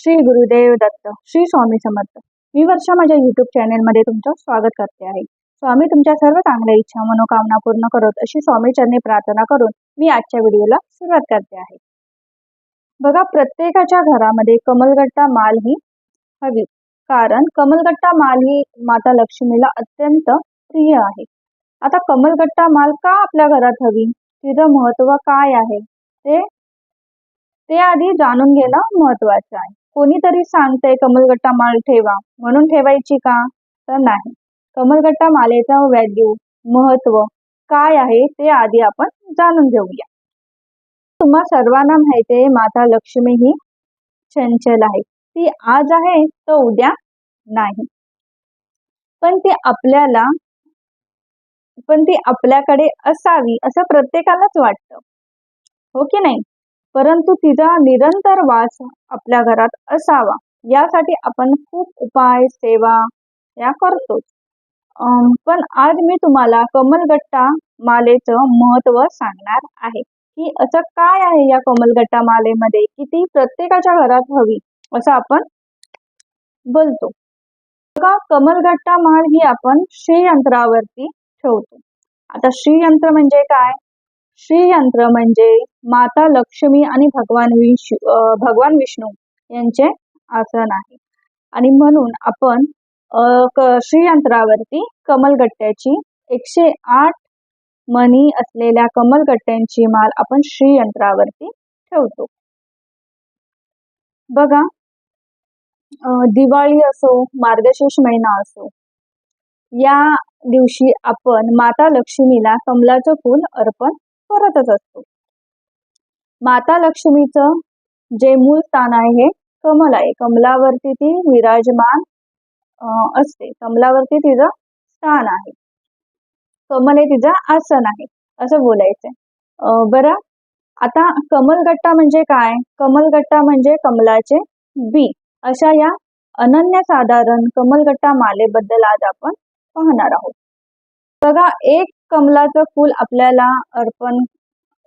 श्री गुरुदेव दत्त श्री स्वामी समर्थ. मी वर्षा माझ्या युट्यूब चॅनेलमध्ये तुमचं स्वागत करते आहे. स्वामी तुमच्या सर्व चांगल्या इच्छा मनोकामना पूर्ण करत अशी स्वामी चरणी प्रार्थना करून मी आजच्या व्हिडिओला सुरुवात करते आहे. बघा प्रत्येकाच्या घरामध्ये कमलगट्टा माल ही हवी. कारण कमलगट्टा माल ही माता लक्ष्मीला अत्यंत प्रिय आहे. आता कमलगट्टा माल का आपल्या घरात हवी? तिचं महत्त्व काय आहे? ते ते आधी जाणून घेणं महत्वाचं आहे. कोणीतरी सांगते कमलगट्टा माल ठेवा. म्हणून ठेवायची का? तर नाही. कमलगट्टा मालेचा व्हॅल्यू महत्त्व काय आहे ते आधी आपण जाणून घेऊया. तुम्हा सर्वांना माहिती आहे माता लक्ष्मी ही चंचल आहे. ती आज आहे तर उद्या नाही. पण ती आपल्याला पण ती आपल्याकडे असावी असं प्रत्येकालाच वाटतं. हो की नाही? परंतु तिचा निरंतर वास आपल्या घरात असावा. यासाठी आपण खूप उपाय सेवा या करतो पण आज मी तुम्हाला कमलगट्टा मालेचं महत्त्व सांगणार आहे. की असं काय आहे या कमलगट्टा मालेमध्ये? की ती प्रत्येकाच्या घरात हवी असं आपण बोलतो. बघा कमलगट्टा माल ही आपण श्रीयंत्रावरती ठेवतो. आता श्रीयंत्र म्हणजे काय? श्रीयंत्र म्हणजे माता लक्ष्मी आणि भगवान विष्णू भगवान विष्णू यांचे आसन आहे. आणि म्हणून आपण श्रीयंत्रावरती कमलगट्ट्याची एकशे आठ मणी असलेल्या कमलगट्ट्यांची माल आपण श्रीयंत्रावरती ठेवतो. बघा दिवाळी असो मार्गशीर्ष महिना असो या दिवशी आपण माता लक्ष्मीला कमलाचं फूल अर्पण करतच असतो. माता लक्ष्मीचं जे मूल स्थान आहे हे कमल आहे. कमलावरती ती विराजमान असते. कमलावरती तिचं स्थान आहे. कमल हे तिचं आसन आहे असं बोलायचंय. बरं. आता कमलगट्टा म्हणजे काय? कमलगट्टा म्हणजे कमलाचे बी. अशा या अनन्यसाधारण कमलगट्टा मालेबद्दल आज आपण पाहणार आहोत. बघा एक कमलाचं फूल आपल्याला अर्पण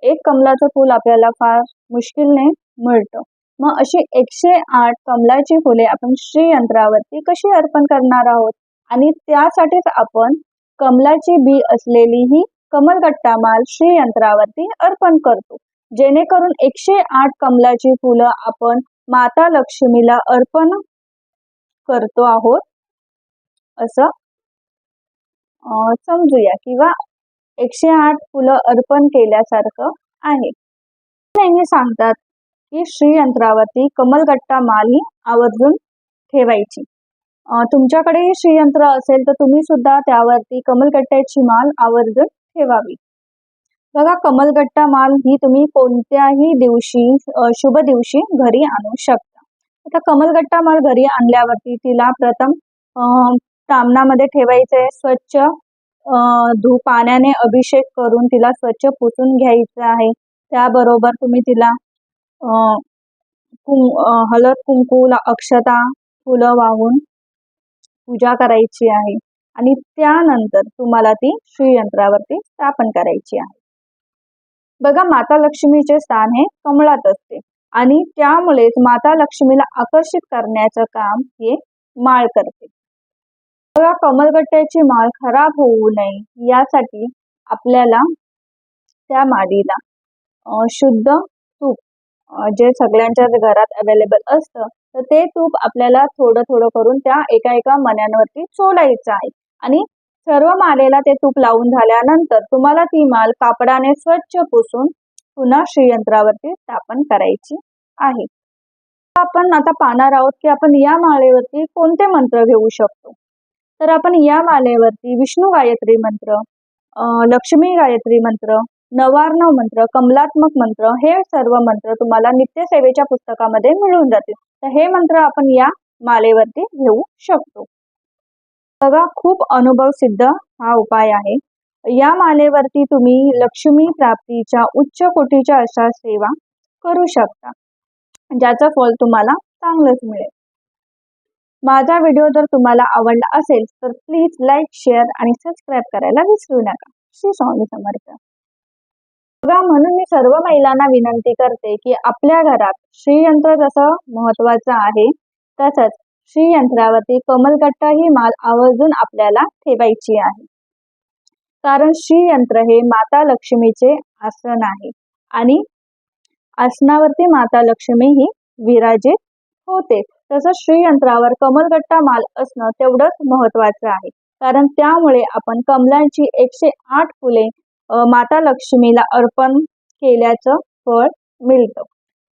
एक कमलाचं फूल आपल्याला फार मुश्किलने मिळतं. मग अशी एकशे आठ कमलाची फुले आपण श्रीयंत्रावरती कशी अर्पण करणार आहोत? आणि त्यासाठीच आपण कमलाची बी असलेली ही कमलगट्टा माल श्रीयंत्रावरती अर्पण करतो. जेणेकरून एकशे आठ कमलाची फुलं आपण माता लक्ष्मीला अर्पण करतो आहोत. असं समजूया किंवा एकशे आठ फुलं अर्पण केल्यासारखं आहे. नेहमी सांगतात की श्रीयंत्रावरती कमलगट्टा माल ही आवर्जून ठेवायची. तुमच्याकडेही श्रीयंत्र असेल तर तुम्ही सुद्धा त्यावरती कमलगट्ट्याची माल आवर्जून ठेवावी. बघा कमलगट्टा माल ही तुम्ही कोणत्याही दिवशी शुभ दिवशी घरी आणू शकता. आता कमलगट्टा माल घरी आणल्यावरती तिला प्रथम तामणामध्ये आहे स्वच्छ धू पाण्याने अभिषेक करून तिला स्वच्छ पुसून घ्यायचं आहे. त्याबरोबर तुम्ही तिला कुं हळद कुंकूला अक्षता फुलं वाहून पूजा करायची आहे. आणि त्यानंतर तुम्हाला ती श्रीयंत्रावरती स्थापन करायची आहे. बघा माता लक्ष्मीचे स्थान हे कमळात असते. आणि त्यामुळेच माता लक्ष्मीला आकर्षित करण्याचं काम हे माळ करते. किंवा कमलगट्ट्याची माळ खराब होऊ नये यासाठी आपल्याला त्या माडीला शुद्ध तूप जे सगळ्यांच्या घरात अवेलेबल असतं तर ते तूप आपल्याला थोडं थोडं करून त्या एका एका मण्यांवरती चोलायचं आहे. आणि सर्व मालेला ते तूप लावून झाल्यानंतर तुम्हाला ती माल कापडाने स्वच्छ पुसून पुन्हा श्रीयंत्रावरती स्थापन करायची आहे. आपण आता पाहणार आहोत की आपण या माळेवरती कोणते मंत्र घेऊ शकतो? तर आपण या मालेवरती विष्णू गायत्री मंत्र लक्ष्मी गायत्री मंत्र नवार्णव मंत्र कमलात्मक मंत्र हे सर्व मंत्र तुम्हाला नित्यसेवेच्या पुस्तकामध्ये मिळून जातील. तर हे मंत्र आपण या मालेवरती घेऊ शकतो. बघा खूप अनुभव सिद्ध हा उपाय आहे. या मालेवरती तुम्ही लक्ष्मी प्राप्तीच्या उच्च कोटीच्या अशा सेवा करू शकता. ज्याचं फल तुम्हाला चांगलंच मिळेल. माझा व्हिडिओ जर तुम्हाला आवडला असेल तर प्लीज लाईक शेअर आणि सबस्क्राईब करायला विसरू नका. श्री स्वामी समर्थ. बघा म्हणून मी सर्व महिलांना विनंती करते की आपल्या घरात श्रीयंत्र जसं महत्वाचं आहे तसंच श्रीयंत्रावरती कमलकट्टा ही माल आवर्जून आपल्याला ठेवायची आहे. कारण श्रीयंत्र हे माता लक्ष्मीचे आसन आहे आणि आसनावरती माता लक्ष्मी ही विराजित होते. तसंच श्रीयंत्रावर कमलगट्टा माल असणं तेवढंच महत्वाचं आहे. कारण त्यामुळे आपण कमलांची एकशे आठ फुले माता लक्ष्मीला अर्पण केल्याचं फळ मिळतं.